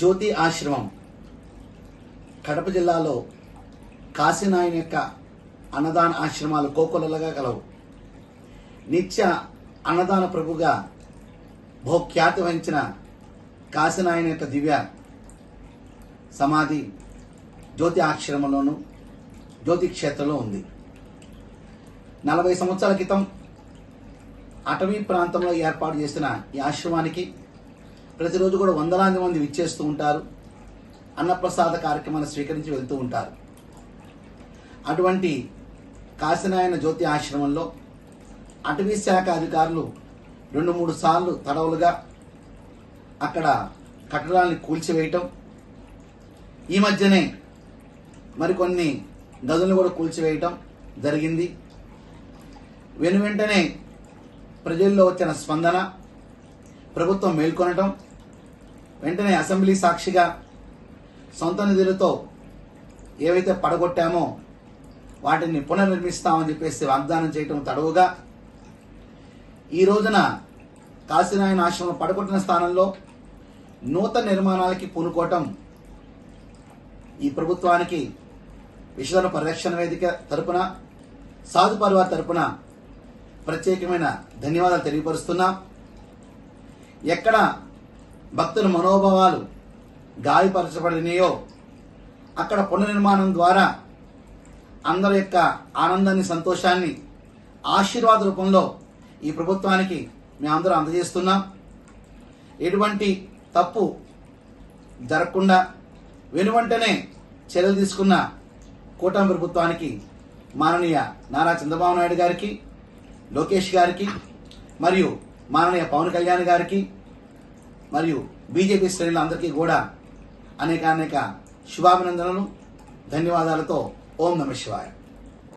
జ్యోతి ఆశ్రమం కడప జిల్లాలో కాశీనాయన యొక్క అన్నదాన ఆశ్రమాలు కోకొలలుగా కలవు. నిత్య అన్నదాన ప్రభుగా బహుఖ్యాతి వహించిన కాశీనాయన యొక్క దివ్య సమాధి జ్యోతి ఆశ్రమంలోను జ్యోతి క్షేత్రంలో ఉంది. నలభై సంవత్సరాల క్రితం అటవీ ప్రాంతంలో ఏర్పాటు చేసిన ఈ ఆశ్రమానికి ప్రతిరోజు కూడా వందలాది మంది విచ్చేస్తూ ఉంటారు. అన్నప్రసాద కార్యక్రమాన్ని స్వీకరించి వెళ్తూ ఉంటారు. అటువంటి కాశీనాయన జ్యోతి ఆశ్రమంలో అటవీ శాఖ అధికారులు రెండు మూడు సార్లు తడవులుగా అక్కడ కట్టడాన్ని కూల్చివేయటం ఈ మధ్యనే మరికొన్ని గదులను కూడా కూల్చివేయటం జరిగింది. వెను వెంటనే ప్రజల్లో వచ్చిన స్పందన ప్రభుత్వం మేల్కొనటం వెంటనే అసెంబ్లీ సాక్షిగా సొంత నిధులతో ఏవైతే పడగొట్టామో వాటిని పునర్నిర్మిస్తామని చెప్పేసి వాగ్దానం చేయటం తడవుగా. ఈ రోజున కాశీనాయన ఆశ్రమం పడగొట్టిన స్థానంలో నూతన నిర్మాణాలకి పూనుకోవటం ఈ ప్రభుత్వానికి విశ్వధర్మ పరిరక్షణ వేదిక తరపున సాధు పరివార్ తరపున ప్రత్యేకమైన ధన్యవాదాలు తెలియపరుస్తున్నా. ఎక్కడ భక్తుల మనోభావాలు గాయపరచబడినాయో అక్కడ పునర్నిర్మాణం ద్వారా అందరి యొక్క ఆనందాన్ని సంతోషాన్ని ఆశీర్వాద రూపంలో ఈ ప్రభుత్వానికి మేమందరం అందజేస్తున్నాం. ఎటువంటి తప్పు జరగకుండా వెనువంటనే చర్యలు తీసుకున్న కూటమి ప్రభుత్వానికి మాననీయ నారా చంద్రబాబు నాయుడు గారికి లోకేష్ గారికి మరియు మాననీయ పవన్ కళ్యాణ్ గారికి మరియు బీజేపీ శ్రేణులందరికీ కూడా అనేక అనేక శుభాభినందనలు ధన్యవాదాలతో ఓం నమ శివాయ.